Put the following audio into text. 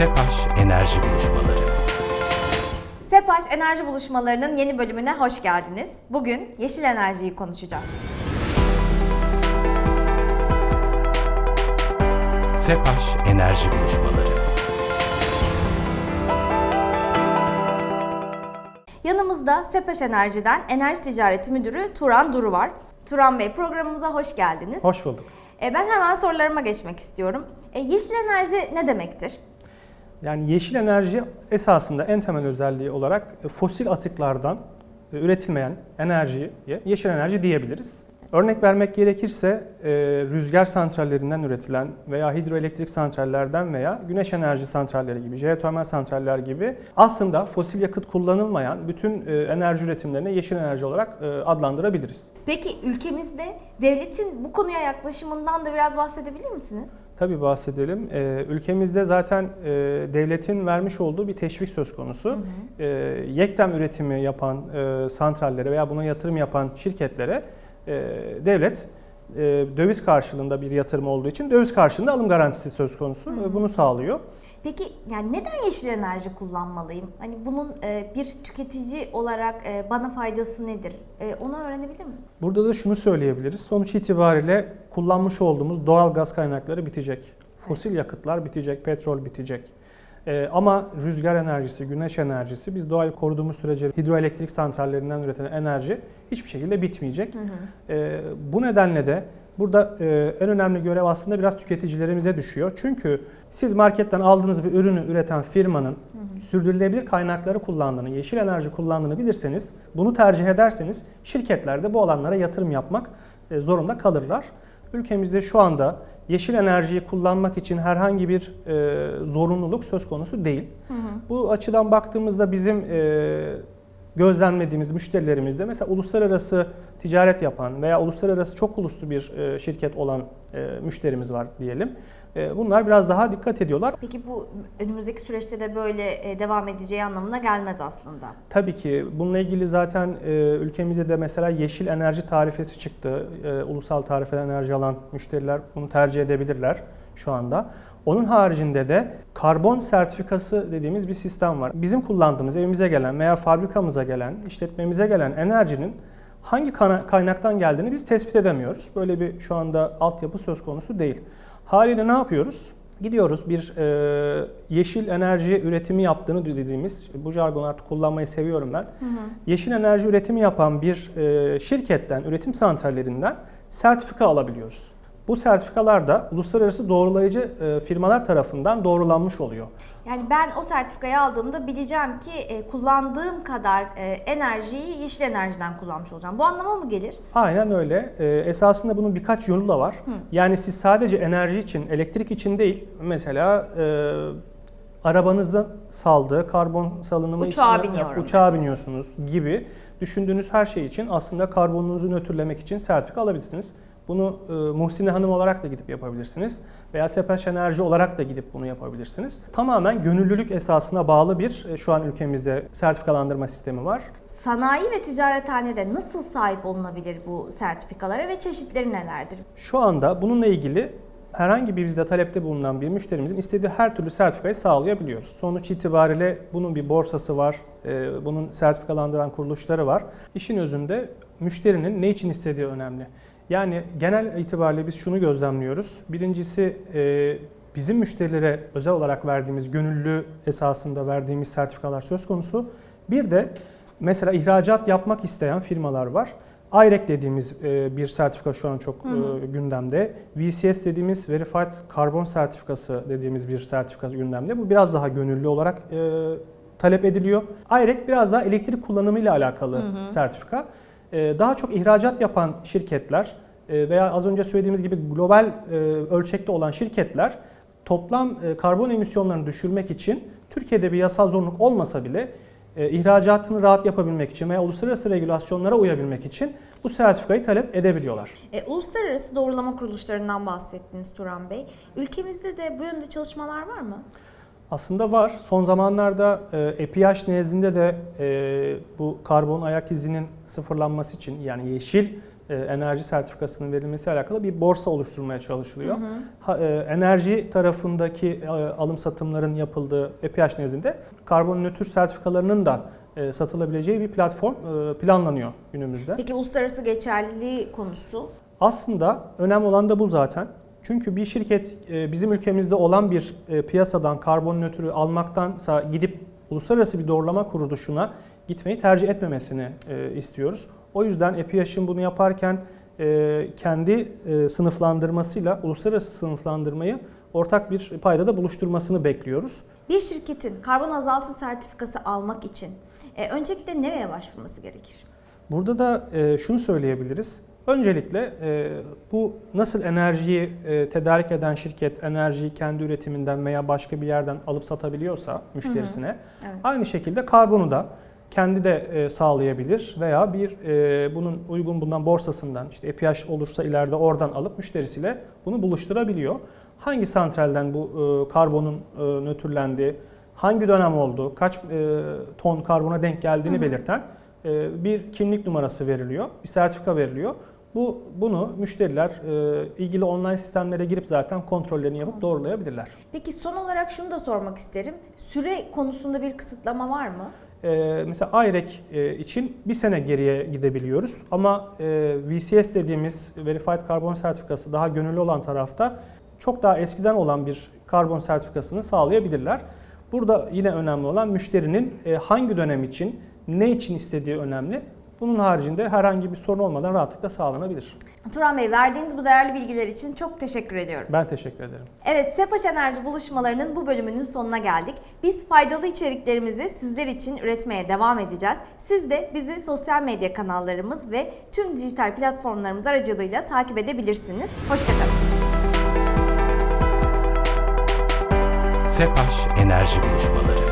SEPAŞ Enerji Buluşmaları Sepaş Enerji Buluşmalarının yeni bölümüne hoş geldiniz. Bugün yeşil enerjiyi konuşacağız. SEPAŞ Enerji Buluşmaları Yanımızda Sepaş Enerji'den Enerji Ticareti Müdürü Turan Duru var. Turan Bey programımıza hoş geldiniz. Hoş bulduk. E, ben hemen sorularıma geçmek istiyorum. E, yeşil enerji ne demektir? Yani yeşil enerji esasında en temel özelliği olarak e, fosil atıklardan e, üretilmeyen enerjiye yeşil enerji diyebiliriz. Örnek vermek gerekirse e, rüzgar santrallerinden üretilen veya hidroelektrik santrallerden veya güneş enerji santralleri gibi, jeotermal santraller gibi aslında fosil yakıt kullanılmayan bütün enerji üretimlerine yeşil enerji olarak adlandırabiliriz. Peki ülkemizde devletin bu konuya yaklaşımından da biraz bahsedebilir misiniz? Tabii bahsedelim. Ee, ülkemizde zaten e, devletin vermiş olduğu bir teşvik söz konusu. Ee, yektem üretimi yapan e, santrallere veya buna yatırım yapan şirketlere e, devlet e, döviz karşılığında bir yatırım olduğu için döviz karşılığında alım garantisi söz konusu. E, Bunu sağlıyor. Peki yani neden yeşil enerji kullanmalıyım? Hani bunun e, bir tüketici olarak e, bana faydası nedir? E, onu öğrenebilir miyim? Burada da şunu söyleyebiliriz. Sonuç itibariyle kullanmış olduğumuz doğal gaz kaynakları bitecek. Fosil yakıtlar bitecek, petrol bitecek. Ee, ama rüzgar enerjisi, güneş enerjisi biz doğayı koruduğumuz sürece hidroelektrik santrallerinden üretilen enerji hiçbir şekilde bitmeyecek. Ee, bu nedenle de burada e, en önemli görev aslında biraz tüketicilerimize düşüyor. Çünkü siz marketten aldığınız bir ürünü üreten firmanın sürdürülebilir kaynakları kullandığını, yeşil enerji kullandığını bilirseniz, bunu tercih ederseniz şirketler de bu alanlara yatırım yapmak e, zorunda kalırlar. Ülkemizde şu anda yeşil enerjiyi kullanmak için herhangi bir e, zorunluluk söz konusu değil. Bu açıdan baktığımızda bizim e, gözlemlediğimiz müşterilerimizde mesela uluslararası ticaret yapan veya uluslararası çok uluslu bir e, şirket olan e, müşterimiz var diyelim. E, bunlar biraz daha dikkat ediyorlar. Peki bu önümüzdeki süreçte de böyle devam edeceği anlamına gelmez aslında. Tabii ki bununla ilgili zaten ülkemizde de mesela yeşil enerji tarifesi çıktı. Ulusal tarifeli enerji alan müşteriler bunu tercih edebilirler şu anda. Onun haricinde de karbon sertifikası dediğimiz bir sistem var. Bizim kullandığımız evimize gelen veya fabrikamıza gelen, işletmemize gelen enerjinin hangi kaynaktan geldiğini biz tespit edemiyoruz. Böyle bir şu anda altyapı söz konusu değil. Haliyle ne yapıyoruz? Gidiyoruz bir e, yeşil enerji üretimi yaptığını dediğimiz, bu jargonu artık kullanmayı seviyorum ben. Yeşil enerji üretimi yapan bir e, şirketten, üretim santrallerinden sertifika alabiliyoruz. Bu sertifikalar da uluslararası doğrulayıcı e, firmalar tarafından doğrulanmış oluyor. Yani ben o sertifikayı aldığımda bileceğim ki e, kullandığım kadar e, enerjiyi yeşil enerjiden kullanmış olacağım. Bu anlama mı gelir? Aynen öyle. Esasında bunun birkaç yolu da var. Yani siz sadece enerji için, elektrik için değil, mesela arabanızın saldığı karbon salınımı Uçağa için biniyorum uçağa biniyorsunuz gibi düşündüğünüz her şey için aslında karbonunuzu nötrlemek için sertifika alabilirsiniz. Bunu e, Muhsine Hanım olarak da gidip yapabilirsiniz veya Sepeş Enerji olarak da gidip bunu yapabilirsiniz. Tamamen gönüllülük esasına bağlı bir e, şu an ülkemizde sertifikalandırma sistemi var. Sanayi ve ticarethanede nasıl sahip olunabilir bu sertifikalara ve çeşitleri nelerdir? Şu anda bununla ilgili herhangi bir bizde talepte bulunan bir müşterimizin istediği her türlü sertifikayı sağlayabiliyoruz. Sonuç itibariyle bunun bir borsası var, e, bunun sertifikalandıran kuruluşları var. İşin özünde müşterinin ne için istediği önemli. Yani genel itibariyle biz şunu gözlemliyoruz. Birincisi e, bizim müşterilere özel olarak verdiğimiz gönüllü esasında verdiğimiz sertifikalar söz konusu. Bir de mesela ihracat yapmak isteyen firmalar var. IREC dediğimiz e, bir sertifika şu an çok e, gündemde. VCS dediğimiz Verified Carbon Sertifikası dediğimiz bir sertifika gündemde. Bu biraz daha gönüllü olarak e, talep ediliyor. IREC biraz daha elektrik kullanımıyla alakalı sertifika. E, daha çok ihracat yapan şirketler e, veya az önce söylediğimiz gibi global e, ölçekte olan şirketler toplam e, karbon emisyonlarını düşürmek için Türkiye'de bir yasal zorunluluk olmasa bile ihracatını rahat yapabilmek için veya uluslararası regülasyonlara uyabilmek için bu sertifikayı talep edebiliyorlar. E, uluslararası doğrulama kuruluşlarından bahsettiniz Turan Bey. Ülkemizde de bu yönde çalışmalar var mı? Aslında var. Son zamanlarda e, EPH nezdinde de e, bu karbon ayak izinin sıfırlanması için yani yeşil e, enerji sertifikasının verilmesi alakalı bir borsa oluşturmaya çalışılıyor. Ha, e, enerji tarafındaki e, alım satımların yapıldığı EPH nezdinde karbon nötr sertifikalarının da e, satılabileceği bir platform e, planlanıyor günümüzde. Peki uluslararası geçerliliği konusu? Aslında önemli olan da bu zaten. Çünkü bir şirket e, bizim ülkemizde olan bir e, piyasadan karbon nötrü almaktansa gidip uluslararası bir doğrulama kuruluşuna gitmeyi tercih etmemesini e, istiyoruz. O yüzden EPH'in bunu yaparken kendi sınıflandırmasıyla uluslararası sınıflandırmayı ortak bir paydada buluşturmasını bekliyoruz. Bir şirketin karbon azaltım sertifikası almak için öncelikle nereye başvurması gerekir? Burada da şunu söyleyebiliriz. Öncelikle e, bu nasıl enerjiyi e, tedarik eden şirket enerjiyi kendi üretiminden veya başka bir yerden alıp satabiliyorsa müşterisine Evet. aynı şekilde karbonu da kendi de e, sağlayabilir veya bir e, bunun uygun bundan borsasından işte EPH olursa ileride oradan alıp müşterisiyle bunu buluşturabiliyor. Hangi santralden bu e, karbonun e, nötrlendiği, hangi dönem olduğu, kaç e, ton karbona denk geldiğini belirten e, bir kimlik numarası veriliyor, bir sertifika veriliyor. Bu bunu müşteriler e, ilgili online sistemlere girip zaten kontrollerini yapıp doğrulayabilirler. Peki son olarak şunu da sormak isterim. Süre konusunda bir kısıtlama var mı? Ee, mesela AYREK e, için bir sene geriye gidebiliyoruz ama e, VCS dediğimiz Verified Karbon Sertifikası daha gönüllü olan tarafta çok daha eskiden olan bir karbon sertifikasını sağlayabilirler. Burada yine önemli olan müşterinin e, hangi dönem için, ne için istediği önemli. Bunun haricinde herhangi bir sorun olmadan rahatlıkla sağlanabilir. Turan Bey verdiğiniz bu değerli bilgiler için çok teşekkür ediyorum. Ben teşekkür ederim. Evet, Sepaş Enerji buluşmalarının bu bölümünün sonuna geldik. Biz faydalı içeriklerimizi sizler için üretmeye devam edeceğiz. Siz de bizi sosyal medya kanallarımız ve tüm dijital platformlarımız aracılığıyla takip edebilirsiniz. Hoşçakalın. SEPAŞ Enerji Buluşmaları